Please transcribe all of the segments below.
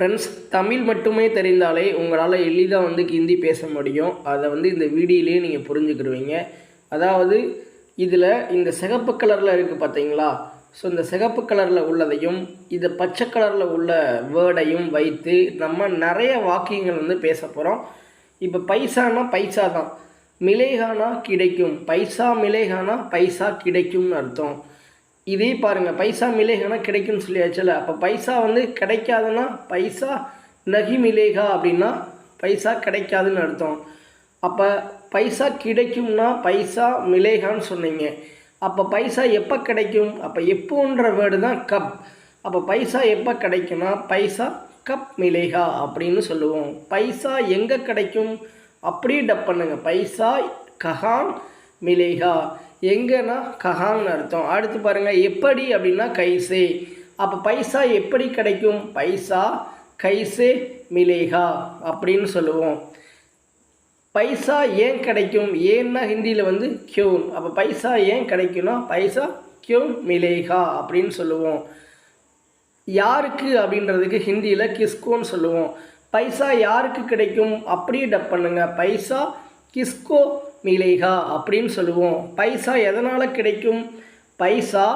Friends Tamil மட்டுமே தெரிந்தாலே உங்களால் எளிதாக வந்து ஹிந்தி பேச முடியும். அதை வந்து இந்த வீடியோலேயே நீங்கள் புரிஞ்சுக்கிடுவீங்க. அதாவது இதில் இந்த சிகப்பு கலரில் இருக்குது பார்த்தீங்களா ஸோ இந்த சிகப்பு கலரில் உள்ளதையும் இந்த பச்சை கலரில் உள்ள வேர்டையும் வைத்து நம்ம நிறைய வாக்கியங்கள் வந்து பேச போகிறோம் இப்போ பைசானா பைசா தான். மிலேகானா கிடைக்கும். பைசா மிலேகானா பைசா கிடைக்கும்னு அர்த்தம். இதே பாருங்கள் பைசா மிலேகானா கிடைக்கும்னு சொல்லியாச்சுல அப்போ பைசா வந்து கிடைக்காதுன்னா பைசா நகி மிலேகா அப்படின்னா பைசா கிடைக்காதுன்னு அர்த்தம். அப்போ பைசா கிடைக்கும்னா பைசா மிலேகான்னு சொன்னீங்க. அப்போ பைசா எப்போ கிடைக்கும்? அப்போ எப்போன்ற வேர்டு தான் கப். அப்போ பைசா எப்போ கிடைக்கும்னா பைசா கப் மிலேகா அப்படின்னு சொல்லுவோம். பைசா எங்கே கிடைக்கும்? அப்படியே டப் பண்ணுங்கள் பைசா கஹான் மிலேகா எங்கன்னா கஹான்னு அர்த்தம். அடுத்து பாருங்கள் எப்படி அப்படின்னா கைசே. அப்போ பைசா எப்படி கிடைக்கும்? பைசா கைசே மிலேகா அப்படின்னு சொல்லுவோம். பைசா ஏன் கிடைக்கும்? ஏன்னா ஹிந்தியில் வந்து கியூன். அப்போ பைசா ஏன் கிடைக்கும்னா பைசா கியூன் மிலேகா அப்படின்னு சொல்லுவோம். யாருக்கு அப்படின்றதுக்கு ஹிந்தியில் கிஸ்கோன்னு சொல்லுவோம். பைசா யாருக்கு கிடைக்கும்? அப்படியே டப் பண்ணுங்கள் பைசா கிஸ்கோ மிலேகா அப்படின்னு சொல்லுவோம். பைசா எதனால் கிடைக்கும்? பைசா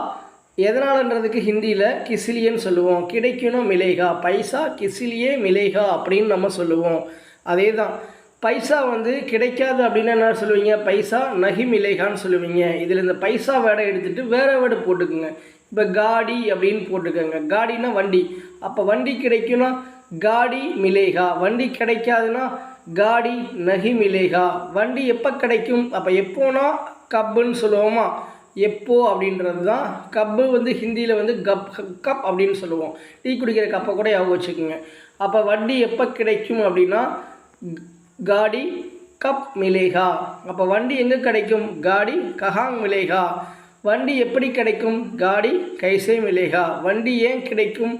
எதனாலன்றதுக்கு ஹிந்தியில் கிசிலியன்னு சொல்லுவோம். கிடைக்கும்னா மிலேகா. பைசா கிசிலியே மிலேகா அப்படின்னு நம்ம சொல்லுவோம். அதே தான் பைசா வந்து கிடைக்காது அப்படின்னா என்ன சொல்லுவீங்க? பைசா நகி மிலேகான்னு சொல்லுவீங்க. இதில் இந்த பைசா வேடை எடுத்துகிட்டு வேறு வேர்டு போட்டுக்குங்க. இப்போ காடி அப்படின்னு போட்டுக்கோங்க. காடினா வண்டி. அப்போ வண்டி கிடைக்கும்னா காடி மிலேகா. வண்டி கிடைக்காதுன்னா காடி நகி மிலேகா வண்டி எப்போ கிடைக்கும்? அப்போ எப்போனா கப்புன்னு சொல்லுவோமா? எப்போ அப்படின்றது தான் கப்பு வந்து ஹிந்தியில் வந்து கப் கப் அப்படின்னு சொல்லுவோம். டீ குடிக்கிற கப்பை கூட ஞாபகம் வச்சுக்கோங்க. அப்போ வண்டி எப்போ கிடைக்கும் அப்படின்னா காடி கப் மிலேகா அப்போ வண்டி எங்கே கிடைக்கும்? காடி கஹாங் மிலேகா வண்டி எப்படி கிடைக்கும்? காடி கைசே மிலேகா வண்டி ஏன் கிடைக்கும்?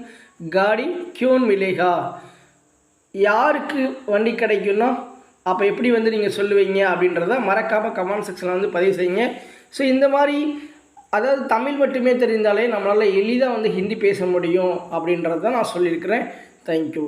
காடி கியூன் மிலேகா யாருக்கு வண்டி கிடைக்கும்னா அப்போ எப்படி வந்து நீங்கள் சொல்லுவீங்க அப்படின்றத மறக்காமல் கமெண்ட் செக்ஷனில் வந்து பதிவு செய்யுங்க. ஸோ இந்த மாதிரி அதாவது தமிழ் மட்டுமே தெரிந்தாலே நம்மளால் எளிதாக வந்து ஹிந்தி பேச முடியும் அப்படின்றத நான் சொல்லியிருக்கிறேன். தேங்க்யூ